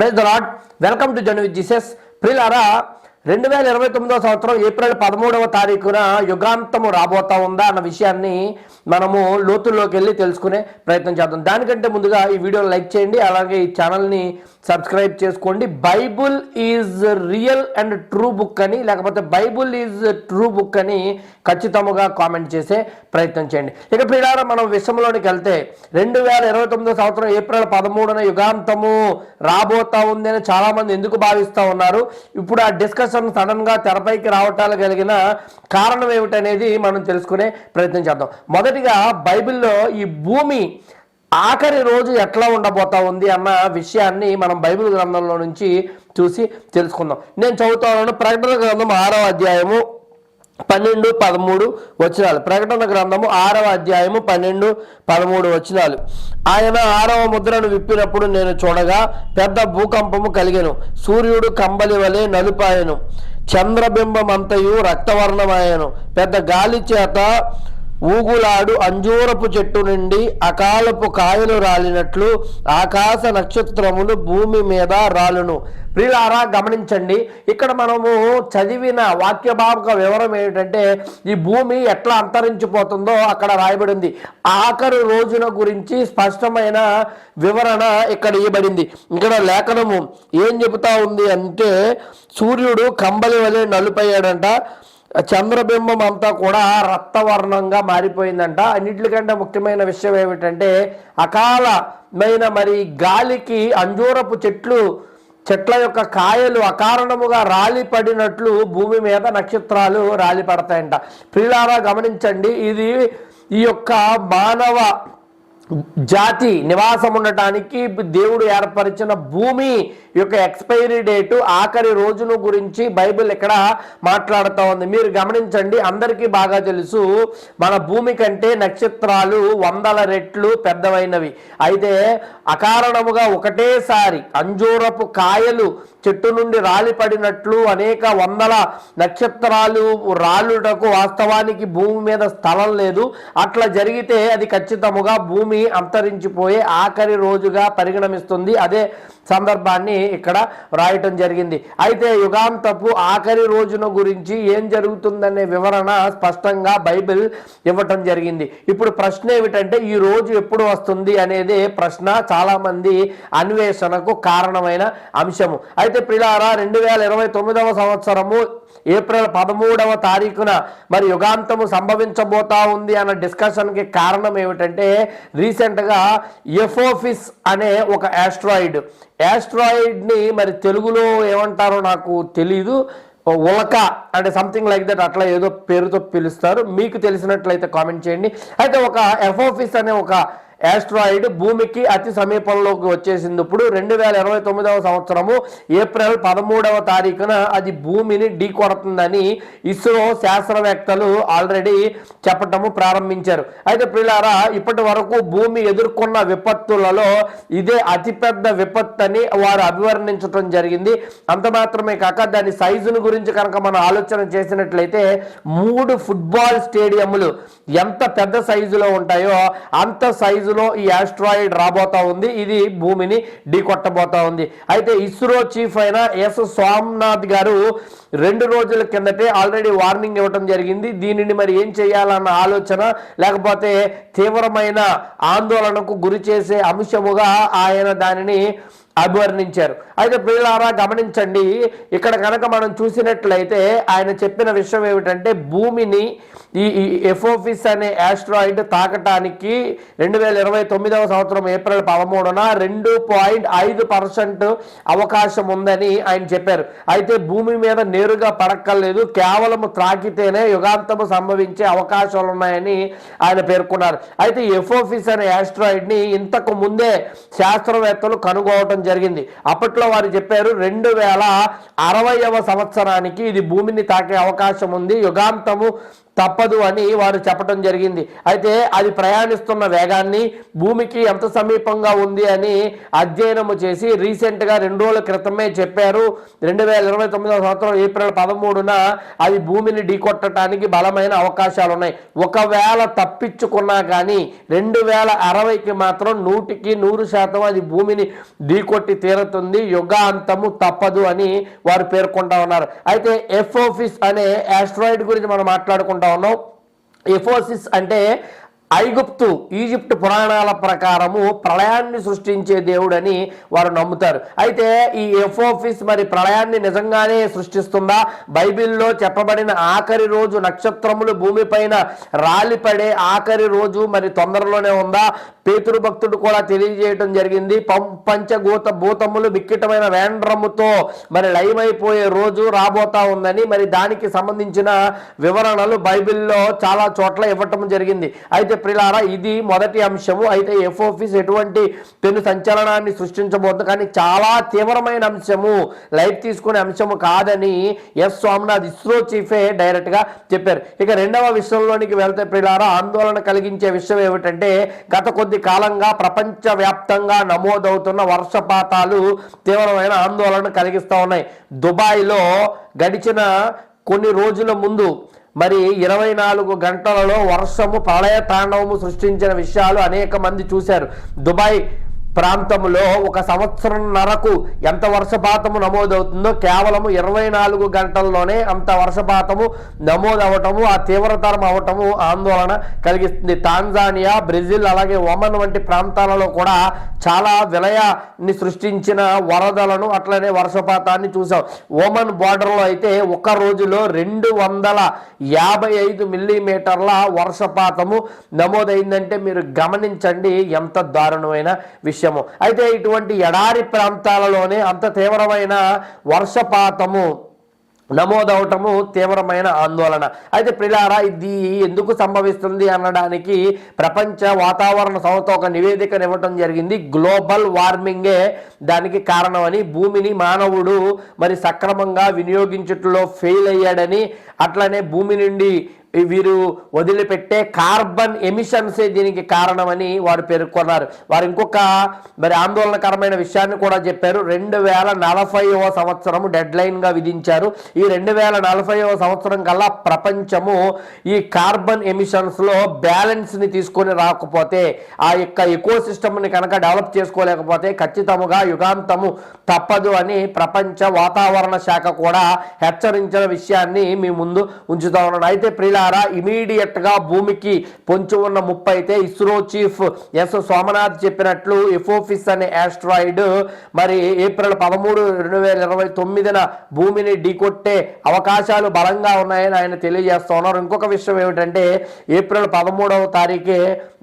Praise the lord welcome to Jan with Jesus ప్రిలారా రెండు వేల ఇరవై తొమ్మిదో సంవత్సరం ఏప్రిల్ పదమూడవ తారీఖున యుగాంతము రాబోతా ఉందా అన్న విషయాన్ని మనము లోతుల్లోకి వెళ్ళి తెలుసుకునే ప్రయత్నం చేద్దాం. దానికంటే ముందుగా ఈ వీడియోని లైక్ చేయండి అలాగే ఈ ఛానల్ని సబ్స్క్రైబ్ చేసుకోండి. Bible is real and true book అని లేకపోతే బైబుల్ ఈజ్ ట్రూ బుక్ అని ఖచ్చితంగా కామెంట్ చేసే ప్రయత్నం చేయండి. ఇక ప్రియులారా మనం విశ్వంలోనికి వెళ్తే రెండు వేల ఇరవై తొమ్మిదో సంవత్సరం ఏప్రిల్ పదమూడున యుగాంతము రాబోతా ఉంది అని చాలా మంది ఎందుకు భావిస్తూ ఉన్నారు? ఇప్పుడు ఆ డిస్కషన్ సడన్గా తెరపైకి రావటాలు కలిగిన కారణం ఏమిటనేది మనం తెలుసుకునే ప్రయత్నం చేద్దాం. మొదటిగా బైబిల్లో ఈ భూమి ఆఖరి రోజు ఎట్లా ఉండబోతా ఉంది అన్న విషయాన్ని మనం బైబిల్ గ్రంథంలో నుంచి చూసి తెలుసుకుందాం. నేను చదువుతాను ప్రకటన గ్రంథం ఆరవ అధ్యాయము పన్నెండు పదమూడు వచనాలు. ప్రకటన గ్రంథము ఆరవ అధ్యాయము పన్నెండు పదమూడు వచనాలు. ఆయన ఆరవ ముద్రను విప్పినప్పుడు నేను చూడగా పెద్ద భూకంపము కలిగెను. సూర్యుడు కంబలి వలె నలుపాయను. చంద్రబింబమంతయు రక్తవర్ణమాయను పెద్ద గాలి చేత ఊగులాడు అంజూరపు చెట్టు నుండి అకాలపు కాయలు రాలినట్లు ఆకాశ నక్షత్రములు భూమి మీద రాలును. ప్రిలారా గమనించండి. ఇక్కడ మనము చదివిన వాక్యభావక వివరం ఏమిటంటే ఈ భూమి ఎట్లా అంతరించిపోతుందో అక్కడ రాయబడింది. ఆఖరి రోజున గురించి స్పష్టమైన వివరణ ఇక్కడ ఇవ్వబడింది. ఇక్కడ లేఖనము ఏం చెబుతా ఉంది అంటే సూర్యుడు కంబలి వలె నలుపయ్యాడంట. చంద్రబింబం అంతా కూడా రక్తవర్ణంగా మారిపోయిందంట. అన్నిటికంటే ముఖ్యమైన విషయం ఏమిటంటే అకాలమైన మరి గాలికి అంజూరపు చెట్లు చెట్ల యొక్క కాయలు అకారణముగా రాలి పడినట్లు భూమి మీద నక్షత్రాలు రాలి పడతాయంట ప్రియులారా గమనించండి ఇది ఈ యొక్క మానవ జాతి నివాసం ఉండటానికి దేవుడు ఏర్పరిచిన భూమి యొక్క ఎక్స్పైరీ డేటు ఆఖరి రోజును గురించి బైబిల్ ఇక్కడ మాట్లాడుతూ ఉంది. మీరు గమనించండి అందరికీ బాగా తెలుసు మన భూమి కంటే నక్షత్రాలు వందల రెట్లు పెద్దవైనవి. అయితే అకారణముగా ఒకటేసారి అంజూరపు కాయలు చెట్టు నుండి రాలిపడినట్లు అనేక వందల నక్షత్రాలు రాలుటకు వాస్తవానికి భూమి మీద స్థలం లేదు. అట్లా జరిగితే అది ఖచ్చితముగా భూమి అంతరించిపోయే ఆఖరి రోజుగా పరిగణమిస్తుంది. అదే సందర్భాన్ని ఇక్కడ రాయటం జరిగింది. అయితే యుగాంతపు ఆఖరి రోజున గురించి ఏం జరుగుతుందనే వివరణ స్పష్టంగా బైబిల్ ఇవ్వటం జరిగింది. ఇప్పుడు ప్రశ్న ఏమిటంటే ఈ రోజు ఎప్పుడు వస్తుంది అనేది ప్రశ్న చాలామంది అన్వేషణకు కారణమైన అంశము. అయితే ప్రిలారా రెండు వేల ఇరవై తొమ్మిదవ సంవత్సరము ఏప్రిల్ పదమూడవ తారీఖున మరి యుగాంతము సంభవించబోతా ఉంది అన్న డిస్కషన్కి కారణం ఏమిటంటే రీసెంట్గా ఎఫోఫిస్ అనే ఒక ఆస్ట్రాయిడ్. ఆస్ట్రాయిడ్ని మరి తెలుగులో ఏమంటారో నాకు తెలీదు. ఉలక అంటే సంథింగ్ లైక్ దట్ అట్లా ఏదో పేరుతో పిలుస్తారు. మీకు తెలిసినట్లయితే కామెంట్ చేయండి. అయితే ఒక ఎఫోఫిస్ అనే ఒక ఆస్ట్రాయిడ్ భూమికి అతి సమీపంలోకి వచ్చేసింది ఇప్పుడు రెండు వేల ఇరవై తొమ్మిదవ సంవత్సరము ఏప్రిల్ పదమూడవ తారీఖున అది భూమిని ఢీకొడుతుందని ఇస్రో శాస్త్రవేత్తలు ఆల్రెడీ చెప్పటము ప్రారంభించారు. అయితే ప్రిలారా ఇప్పటి వరకు భూమి ఎదుర్కొన్న విపత్తులలో ఇదే అతిపెద్ద విపత్తు అని వారు అభివర్ణించడం జరిగింది. అంత మాత్రమే కాక దాని సైజును గురించి కనుక మనం ఆలోచన చేసినట్లయితే మూడు ఫుట్బాల్ స్టేడియంలు ఎంత పెద్ద సైజులో ఉంటాయో అంత సైజు సైజులో ఈ ఆస్ట్రాయిడ్ రాబోతా ఉంది. ఇది భూమిని ఢీకొట్టబోతా ఉంది. అయితే ఇస్రో చీఫ్ అయిన ఎస్ స్వామినాథ్ గారు రెండు రోజుల కిందటే ఆల్రెడీ వార్నింగ్ ఇవ్వడం జరిగింది. దీనిని మరి ఏం చేయాలన్న ఆలోచన లేకపోతే తీవ్రమైన ఆందోళనకు గురి చేసే అంశముగా ఆయన దానిని అభివర్ణించారు. అయితే ప్రియులారా గమనించండి. ఇక్కడ కనుక మనం చూసినట్లయితే ఆయన చెప్పిన విషయం ఏమిటంటే భూమిని ఈ ఎఫోఫిస్ అనే ఆస్ట్రాయిడ్ తాకటానికి రెండు వేల ఇరవై తొమ్మిదవ సంవత్సరం ఏప్రిల్ పదమూడున రెండు పాయింట్ ఐదు పర్సెంట్ అవకాశం ఉందని ఆయన చెప్పారు. అయితే భూమి మీద నేరుగా పడక్కర్లేదు. కేవలం త్రాకితేనే యుగాంతము సంభవించే అవకాశాలు ఉన్నాయని ఆయన పేర్కొన్నారు. అయితే ఎఫోఫిస్ అనే ఆస్ట్రాయిడ్ని ఇంతకు ముందే శాస్త్రవేత్తలు కనుగోవటం జరిగింది. అప్పట్లో వారు చెప్పారు రెండు వేల అరవైవ సంవత్సరానికి ఇది భూమిని తాకే అవకాశం ఉంది యుగాంతము తప్పదు అని వారు చెప్పడం జరిగింది. అయితే అది ప్రయాణిస్తున్న వేగాన్ని భూమికి ఎంత సమీపంగా ఉంది అని అధ్యయనము చేసి రీసెంట్గా రెండు రోజుల క్రితమే చెప్పారు. రెండు వేల ఇరవై తొమ్మిదవ సంవత్సరం ఏప్రిల్ పదమూడున అది భూమిని ఢీకొట్టడానికి బలమైన అవకాశాలు ఉన్నాయి ఒకవేళ తప్పించుకున్నా కానీ రెండు వేల అరవైకి మాత్రం నూటికి నూరు శాతం అది భూమిని ఢీకొట్టి తీరుతుంది. యుగాంతము తప్పదు అని వారు పేర్కొంటా ఉన్నారు. అయితే ఎఫోఫిస్ అనే ఆస్ట్రాయిడ్ గురించి మనం మాట్లాడుకుంటాం ఉన్నాం ఎఫోసిస్ అంటే ఐగుప్తు ఈజిప్ట్ పురాణాల ప్రకారము ప్రళయాన్ని సృష్టించే దేవుడని వారు నమ్ముతారు. అయితే ఈ ఎఫోఫిస్ మరి ప్రళయాన్ని నిజంగానే సృష్టిస్తుందా? బైబిల్లో చెప్పబడిన ఆఖరి రోజు నక్షత్రములు భూమిపైన రాలిపడే ఆఖరి రోజు మరి తొందరలోనే ఉందా? పేతురు భక్తుడు కూడా తెలియజేయటం జరిగింది. పం- భూతములు విక్కిటమైన వేండ్రముతో మరి లయమైపోయే రోజు రాబోతా ఉందని మరి దానికి సంబంధించిన వివరణలు బైబిల్లో చాలా చోట్ల ఇవ్వటం జరిగింది. అయితే ప్రిలారా ఇది మొదటి అంశము. అయితే ఎఫ్ఓఫీస్ ఎటువంటి పెను సంచలనాన్ని సృష్టించబోతుంది కానీ చాలా తీవ్రమైన అంశము. లైట్ తీసుకునే అంశము కాదని ఎస్ స్వామినాథ్ ఇస్రో చీఫే డైరెక్ట్గా చెప్పారు. ఇక రెండవ విషయంలోనికి వెళ్తే ప్రిలారా ఆందోళన కలిగించే విషయం ఏమిటంటే గత కొద్ది కాలంగా ప్రపంచవ్యాప్తంగా నమోదవుతున్న వర్షపాతాలు తీవ్రమైన ఆందోళన కలిగిస్తూ ఉన్నాయి. దుబాయ్లో గడిచిన కొన్ని రోజుల ముందు మరి ఇరవై నాలుగు గంటలలో వర్షము ప్రళయ తాండవము సృష్టించిన విషయాలు అనేక మంది చూశారు. దుబాయ్ ప్రాంతంలో ఒక సంవత్సరంన్నరకు ఎంత వర్షపాతము నమోదవుతుందో కేవలము ఇరవై నాలుగు గంటల్లోనే అంత వర్షపాతము నమోదవటము ఆ తీవ్రతరం అవటము ఆందోళన కలిగిస్తుంది. తాంజానియా బ్రెజిల్ అలాగే ఒమన్ వంటి ప్రాంతాలలో కూడా చాలా విలయాన్ని సృష్టించిన వరదలను అట్లనే వర్షపాతాన్ని చూసాం ఓమన్ బార్డర్లో అయితే ఒక రోజులో రెండు వందల యాభై ఐదు మిల్లీమీటర్ల వర్షపాతము నమోదైందంటే మీరు గమనించండి ఎంత దారుణమైన విషయం. విషయము. అయితే ఇటువంటి ఎడారి ప్రాంతాలలోనే అంత తీవ్రమైన వర్షపాతము నమోదవటము తీవ్రమైన ఆందోళన. అయితే ప్రిలారా ఇది ఎందుకు సంభవిస్తుంది అనడానికి ప్రపంచ వాతావరణ సంస్థ ఒక నివేదికను ఇవ్వటం జరిగింది. గ్లోబల్ వార్మింగే దానికి కారణమని భూమిని మానవుడు మరి సక్రమంగా వినియోగించుట్లో ఫెయిల్ అయ్యాడని అట్లనే భూమి నుండి వీరు వదిలిపెట్టే కార్బన్ ఎమిషన్సే దీనికి కారణమని వారు పేర్కొన్నారు. వారు ఇంకొక మరి ఆందోళనకరమైన విషయాన్ని కూడా చెప్పారు. రెండు వేల నలభైవ సంవత్సరం డెడ్ లైన్గా విధించారు. ఈ రెండు వేల నలభైవ సంవత్సరం కల్లా ప్రపంచము ఈ కార్బన్ ఎమిషన్స్లో బ్యాలెన్స్ని తీసుకొని రాకపోతే ఆ యొక్క ఎకో సిస్టమ్ని కనుక డెవలప్ చేసుకోలేకపోతే ఖచ్చితముగా యుగాంతము తప్పదు అని ప్రపంచ వాతావరణ శాఖ కూడా హెచ్చరించిన విషయాన్ని మీ ముందు ఉంచుతా ఉన్నాను. అయితే ప్రిలారా ఇమీడియట్గా భూమికి పొంచి ఉన్న ముప్పై అయితే ఇస్రో చీఫ్ ఎస్ సోమనాథ్ చెప్పినట్లు ఎఫోఫిస్ అనే ఆస్ట్రాయిడ్ మరి ఏప్రిల్ పదమూడు రెండు వేల ఇరవై తొమ్మిదిన భూమిని ఢీకొట్టే అవకాశాలు బలంగా ఉన్నాయని ఆయన తెలియజేస్తా ఉన్నారు. ఇంకొక విషయం ఏమిటంటే ఏప్రిల్ పదమూడవ తారీఖే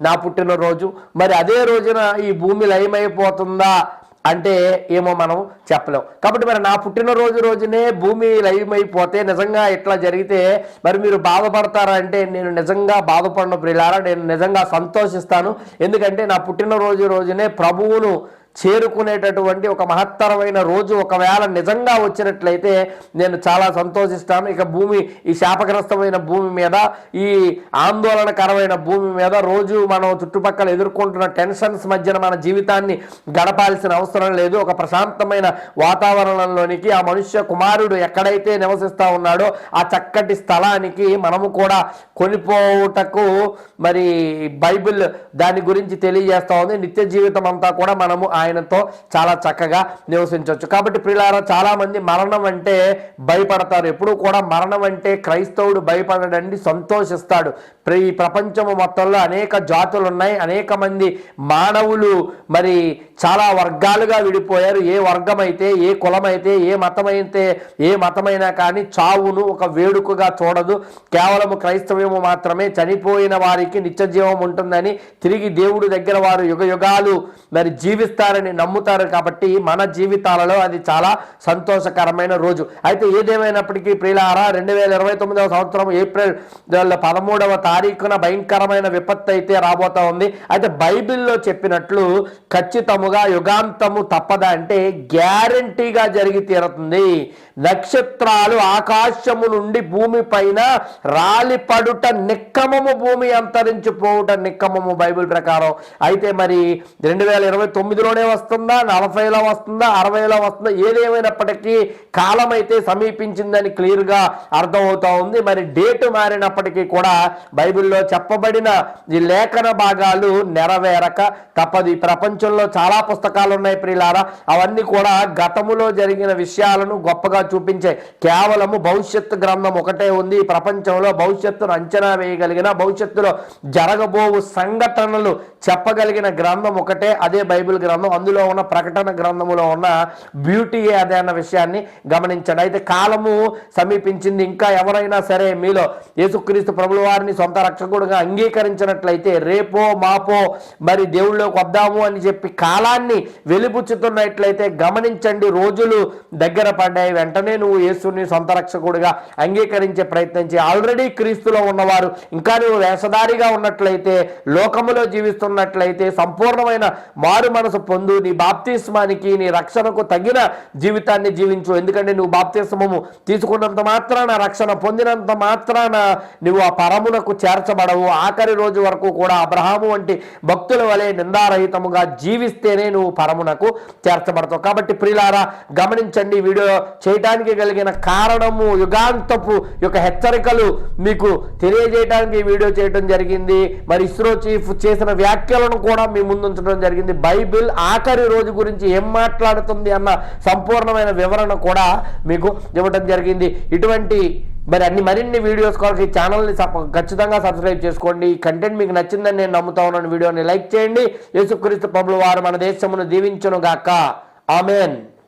నా పుట్టినరోజు. మరి అదే రోజున ఈ భూమి లయమైపోతుందా? అంటే ఏమో మనం చెప్పలేం. కాబట్టి మరి నా పుట్టినరోజు రోజునే భూమి లయమైపోతే నిజంగా ఇట్లా జరిగితే మరి మీరు బాధపడతారా అంటే నేను నిజంగా బాధపడిన ప్రియులారా నేను నిజంగా సంతోషిస్తాను. ఎందుకంటే నా పుట్టినరోజు రోజునే ప్రభువును చేరుకునేటటువంటి ఒక మహత్తరమైన రోజు ఒకవేళ నిజంగా వచ్చినట్లయితే నేను చాలా సంతోషిస్తాను. ఇక భూమి ఈ శాపగ్రస్తమైన భూమి మీద ఈ ఆందోళనకరమైన భూమి మీద రోజు మనం చుట్టుపక్కల ఎదుర్కొంటున్న టెన్షన్స్ మధ్యన మన జీవితాన్ని గడపాల్సిన అవసరం లేదు. ఒక ప్రశాంతమైన వాతావరణంలోనికి ఆ మనుష్య కుమారుడు ఎక్కడైతే నివసిస్తూ ఉన్నాడో ఆ చక్కటి స్థలానికి మనము కూడా కొనిపోవుటకు మరి బైబిల్ దాని గురించి తెలియజేస్తూ ఉంది. నిత్య జీవితం అంతా కూడా మనము ఆయనతో చాలా చక్కగా నివసించవచ్చు. కాబట్టి ప్రియులారా చాలా మంది మరణం అంటే భయపడతారు. ఎప్పుడు కూడా మరణం అంటే క్రైస్తవుడు భయపడడండి సంతోషిస్తాడు. ప్ర- ఈ ప్రపంచము మొత్తంలో అనేక జాతులు ఉన్నాయి అనేక మంది మానవులు మరి చాలా వర్గాలుగా విడిపోయారు. ఏ వర్గం అయితే ఏ కులం అయితే ఏ మతం అయితే ఏ మతమైనా కానీ చావును ఒక వేడుకగా చూడదు. కేవలము క్రైస్తవ్యము మాత్రమే. చనిపోయిన వారికి నిత్య జీవం ఉంటుందని తిరిగి దేవుడి దగ్గర వారు యుగ యుగాలు మరి జీవిస్తారని నమ్ముతారు కాబట్టి మన జీవితాలలో అది చాలా సంతోషకరమైన రోజు. అయితే ఏదేమైనప్పటికీ ప్రియులారా రెండు వేల ఇరవై తొమ్మిదవ సంవత్సరం ఏప్రిల్ పదమూడవ తారీఖున భయంకరమైన విపత్తు అయితే రాబోతా ఉంది. అయితే బైబిల్లో చెప్పినట్లు ఖచ్చితముగా యుగాంతము తప్పదా అంటే గ్యారంటీగా జరిగి తీరుతుంది. నక్షత్రాలు ఆకాశము నుండి భూమి పైన రాలిపడుట నిక్కమము భూమి అంతరించిపోవుట నిక్కమము బైబిల్ ప్రకారం. అయితే మరి రెండు వేల ఇరవై తొమ్మిదిలోనే వస్తుందా? నలభైలో వస్తుందా? అరవైలో వస్తుందా? ఏదేమైనప్పటికీ కాలం అయితే సమీపించిందని క్లియర్గా అర్థమవుతా ఉంది. మరి డేట్ మారినప్పటికీ కూడా బైబిల్లో చెప్పబడిన ఈ లేఖన భాగాలు నెరవేరక తప్పదు. ఈ ప్రపంచంలో చాలా పుస్తకాలు ఉన్నాయి ప్రియులారా. అవన్నీ కూడా గతములో జరిగిన విషయాలను గొప్పగా చూపించే కేవలము భవిష్యత్తు గ్రంథం ఒకటే ఉంది. ప్రపంచంలో భవిష్యత్తును అంచనా వేయగలిగిన భవిష్యత్తులో జరగబోవు సంఘటనలు చెప్పగలిగిన గ్రంథం ఒకటే. అదే బైబిల్ గ్రంథం. అందులో ఉన్న ప్రకటన గ్రంథములో ఉన్న బ్యూటీ అదే అన్న విషయాన్ని గమనించండి. అయితే కాలము సమీపించింది. ఇంకా ఎవరైనా సరే మీలో యేసుక్రీస్తు ప్రభుల వారిని సొంత రక్షకుడుగా అంగీకరించినట్లయితే రేపో మాపో మరి దేవుళ్ళలోకి వద్దాము అని చెప్పి కాలాన్ని వెలిపుచ్చుతున్నట్లయితే గమనించండి. రోజులు దగ్గర పడ్డాయి. వెంటనే నువ్వు యేసుని సొంత రక్షకుడిగా అంగీకరించే ప్రయత్నం చేయి ఆల్రెడీ క్రీస్తులో ఉన్నవారు ఇంకా నువ్వు వేషధారిగా ఉన్నట్లయితే లోకములో జీవిస్తున్నట్లయితే సంపూర్ణమైన మారు మనసు పొందు నీ బాప్తిస్మానికి నీ రక్షణకు తగిన జీవితాన్ని జీవించు. ఎందుకంటే నువ్వు బాప్తిస్మము తీసుకున్నంత మాత్రాన రక్షణ పొందినంత మాత్రాన నువ్వు ఆ పరమునకు చేర్చబడవు. ఆఖరి రోజు వరకు కూడా అబ్రహాము వంటి భక్తుల వలె నిందారహితముగా జీవిస్తేనే నువ్వు పరమునకు చేర్చబడతావు. కాబట్టి ప్రిలారా గమనించండి వీడియో చేయటం చేయటానికి కలిగిన కారణము యుగాంతపు యొక్క హెచ్చరికలు మీకు తెలియజేయడానికి వీడియో చేయడం జరిగింది. మరి ఇస్రో చీఫ్ చేసిన వ్యాఖ్యలను కూడా మీ ముందు ఉంచడం జరిగింది. బైబిల్ ఆఖరి రోజు గురించి ఏం మాట్లాడుతుంది అన్న సంపూర్ణమైన వివరణ కూడా మీకు ఇవ్వడం జరిగింది. ఇటువంటి మరి అన్ని మరిన్ని వీడియోస్ కొరకు ఈ ఛానల్ని ఖచ్చితంగా సబ్స్క్రైబ్ చేసుకోండి. ఈ కంటెంట్ మీకు నచ్చిందని నేను నమ్ముతా ఉన్నాను. వీడియోని లైక్ చేయండి. యేసుక్రీస్తు ప్రభులు వారు మన దేశమును దీవించును గాక ఆమెన్.